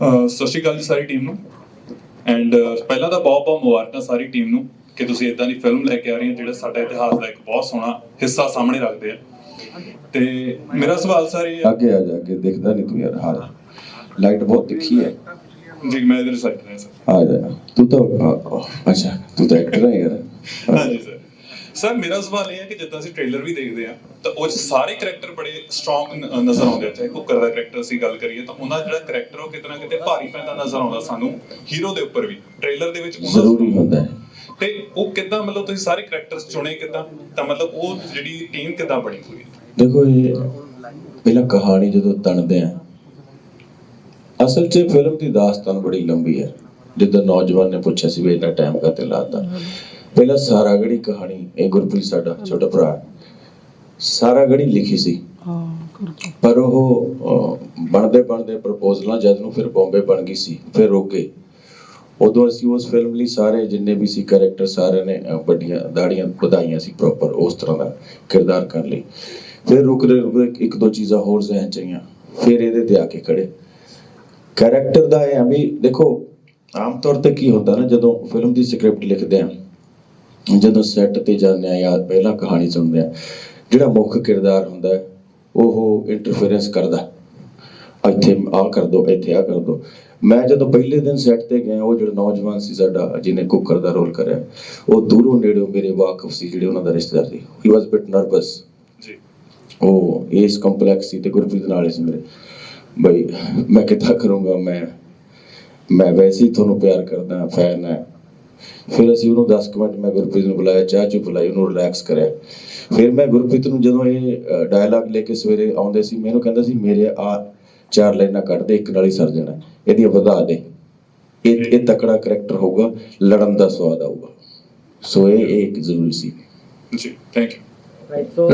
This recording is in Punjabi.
ਸਤਿ ਸ਼੍ਰੀ ਅਕਾਲ ਜੀ ਸਾਰੀ ਟੀਮ ਨੂੰ। ਐਂਡ ਪਹਿਲਾਂ ਤਾਂ ਬਹੁਤ ਬਹੁਤ ਮੁਬਾਰਕਾਂ ਸਾਰੀ ਟੀਮ ਨੂੰ ਕਿ ਤੁਸੀਂ ਇਦਾਂ ਦੀ ਫਿਲਮ ਲੈ ਕੇ ਆ ਰਹੇ ਹੋ ਜਿਹੜਾ ਸਾਡਾ ਇਤਿਹਾਸ ਦਾ ਇੱਕ ਬਹੁਤ ਸੋਹਣਾ ਹਿੱਸਾ ਸਾਹਮਣੇ ਰੱਖਦੇ ਆ। ਤੇ ਮੇਰਾ ਸਵਾਲ ਸਰ ਅੱਗੇ ਆ ਜਾ ਕੇ ਦੇਖਦਾ ਨਹੀਂ ਤੂੰ ਯਾਰ ਹਾਰ ਲਾਈਟ ਬਹੁਤ ਤਿੱਖੀ ਹੈ। ਜੀ ਮੈਂ ਇਧਰ ਸਾਈਡ ਤੇ ਆ ਜਾ। ਤੂੰ ਤਾਂ ਅੱਛਾ ਤੂੰ ਤਾਂ ਐਕਟਰ ਹੈ ਯਾਰ। ਹਾਂਜੀ ਸਰ ਸਰ ਮੇਰਾ ਸਵਾਲ ਇਹ ਹੈ ਕਿ ਜਿੱਦਾਂ ਅਸੀਂ ਟ੍ਰੇਲਰ ਵੀ ਦੇਖਦੇ ਆ ਤਾਂ ਉਹ ਸਾਰੇ ਕੈਰੈਕਟਰ ਬੜੇ ਸਟਰੋਂਗ ਨਜ਼ਰ ਆਉਂਦੇ ਆ। ਚਾਹੇ ਕੁੱਕਰ ਦਾ ਕੈਰੈਕਟਰ ਅਸੀਂ ਗੱਲ ਕਰੀਏ ਤਾਂ ਉਹਨਾਂ ਜਿਹੜਾ ਕੈਰੈਕਟਰ ਉਹ ਕਿਤਨਾ ਕਿਤੇ ਭਾਰੀ ਪੈਂਦਾ ਨਜ਼ਰ ਆਉਂਦਾ ਸਾਨੂੰ ਹੀਰੋ ਦੇ ਉੱਪਰ ਵੀ। ਟ੍ਰੇਲਰ ਦੇ ਵਿੱਚ ਉਹਨਾਂ ਜ਼ਰੂਰੀ ਹੁੰਦਾ ਹੈ। ਤੇ ਉਹ ਕਿੱਦਾਂ ਮਤਲਬ ਤੁਸੀਂ ਸਾਰੇ ਕੈਰੈਕਟਰਸ ਚੁਣੇ ਕਿੱਦਾਂ? ਤਾਂ ਮਤਲਬ ਉਹ ਜਿਹੜੀ ਟੀਮ ਕਿੱਦਾਂ ਬਣੀ ਹੋਈ ਦੇਖੋ ਇਹ ਪਹਿਲਾਂ ਕਹਾਣੀ ਜਦੋਂ ਤਣਦੇ ਆ ਅਸਲ 'ਚ ਫਿਲਮ ਦੀ ਦਾਸਤਾਨ ਬੜੀ ਲੰਬੀ ਹੈ। ਜਿੱਦਾਂ ਨੌਜਵਾਨ ਨੇ ਪੁੱਛਿਆ ਸੀ ਵੀ ਇੰਨਾ ਟਾਈਮ ਕਾਤੇ ਲਾਤਾ ਪਹਿਲਾਂ ਸਾਰਾਗੜੀ ਕਹਾਣੀ ਇਹ ਗੁਰਪ੍ਰੀਤ ਸਾਡਾ ਛੋਟਾ ਭਰਾ ਹੈ। ਸਾਰਾਗੜੀ ਲਿਖੀ ਸੀ। ਪਰ ਉਹ ਬਣਦੇ ਬਣਦੇ ਪ੍ਰਪੋਜ਼ਲਾਂ ਜਦ ਨੂੰ ਫਿਰ ਬੰਬੇ ਬਣ ਗਈ ਸੀ ਫਿਰ ਰੁਕ ਗਏ। ਉਦੋਂ ਅਸੀਂ ਉਸ ਫਿਲਮ ਲਈ ਸਾਰੇ ਜਿੰਨੇ ਵੀ ਸੀ ਕੈਰੈਕਟਰ ਸਾਰਿਆਂ ਨੇ ਵੱਡੀਆਂ ਦਾੜੀਆਂ ਵਧਾਈਆਂ ਸੀ ਪ੍ਰੋਪਰ ਉਸ ਤਰ੍ਹਾਂ ਦਾ ਕਿਰਦਾਰ ਕਰਨ ਲਈ। ਫਿਰ ਰੁਕਦੇ ਰੁਕਦੇ ਇੱਕ ਦੋ ਚੀਜ਼ਾਂ ਹੋਰ ਜ਼ਿਹਨ ਚ ਆਈਆਂ ਫਿਰ ਇਹਦੇ ਤੇ ਆ ਕੇ ਖੜੇ। ਕੈਰੈਕਟਰ ਦਾ ਇਹ ਆ ਵੀ ਦੇਖੋ ਆਮ ਤੌਰ ਤੇ ਕੀ ਹੁੰਦਾ ਨਾ ਜਦੋਂ ਫਿਲਮ ਦੀ ਸਕ੍ਰਿਪਟ ਲਿਖਦੇ ਆ ਜਦੋਂ ਸੈੱਟ ਤੇ ਜਾਂਦੇ ਆ ਜਾਂ ਪਹਿਲਾਂ ਕਹਾਣੀ ਸੁਣਦੇ ਆ ਜਿਹੜਾ ਮੁੱਖ ਕਿਰਦਾਰ ਹੁੰਦਾ ਹੈ, ਉਹ ਇੰਟਰਫੇਰੈਂਸ ਕਰਦਾ ਇੱਥੇ ਆ ਕਰ ਦੋ ਇੱਥੇ ਆ ਕਰ ਦੋ। ਮੈਂ ਜਦੋਂ ਪਹਿਲੇ ਦਿਨ ਸੈੱਟ ਤੇ ਗਿਆ ਉਹ ਜਿਹੜਾ ਨੌਜਵਾਨ ਸੀ ਸਾਡਾ ਜਿਹਨੇ ਕੁੱਕਰ ਦਾ ਰੋਲ ਕਰਿਆ ਉਹ ਦੂਰੋਂ ਨੇੜਿਓਂ ਮੇਰੇ ਵਾਕਫ ਸੀ ਜਿਹੜੇ ਉਹਨਾਂ ਦਾ ਰਿਸ਼ਤੇਦਾਰ ਸੀ। ਹੀ ਵਾਸ ਬਿਟ ਨਰਵਸ ਜੀ। ਉਹ ਇਸ ਕੰਪਲੈਕਸ ਸੀ ਤੇ ਗੁਰਪ੍ਰੀਤ ਨਾਲ ਸੀ ਮੇਰੇ। ਬਈ ਮੈਂ ਕਿੱਦਾਂ ਕਰੂੰਗਾ? ਮੈਂ ਮੈਂ ਵੈਸੇ ਹੀ ਤੁਹਾਨੂੰ ਪਿਆਰ ਕਰਦਾ ਫੈਨ ਹੈ। ਫਿਰ ਅਸੀਂ ਉਹਨੂੰ 10 ਕੁ ਮਿੰਟ ਮੈਂ ਗੁਰਪ੍ਰੀਤ ਨੂੰ ਬੁਲਾਇਆ ਚਾਹ ਚੁ ਬੁਲਾਈ ਉਹਨੂੰ ਰਿਲੈਕਸ ਕਰਿਆ। ਫਿਰ ਮੈਂ ਗੁਰਪ੍ਰੀਤ ਨੂੰ ਜਦੋਂ ਇਹ ਡਾਇਲੌਗ ਲੈ ਕੇ ਸਵੇਰੇ ਆਉਂਦੇ ਸੀ ਮੈਨੂੰ ਕਹਿੰਦਾ ਸੀ ਮੇਰੇ ਆ ਚਾਰ ਲਾਈਨਾਂ ਕੱਢ ਦੇ ਇੱਕ ਨਾਲ ਹੀ ਸਰ ਜਾਣਾ। ਇਹਦੀਆਂ ਵਧਾ ਦੇ। ਇਹ ਇਹ ਤਕੜਾ ਕਰੈਕਟਰ ਹੋਊਗਾ ਲੜਨ ਦਾ ਸਵਾਦ ਆਊਗਾ। ਸੋ ਇਹ ਇਹ ਇੱਕ ਜ਼ਰੂਰੀ ਸੀ। ਜੀ ਥੈਂਕ ਯੂ Right. So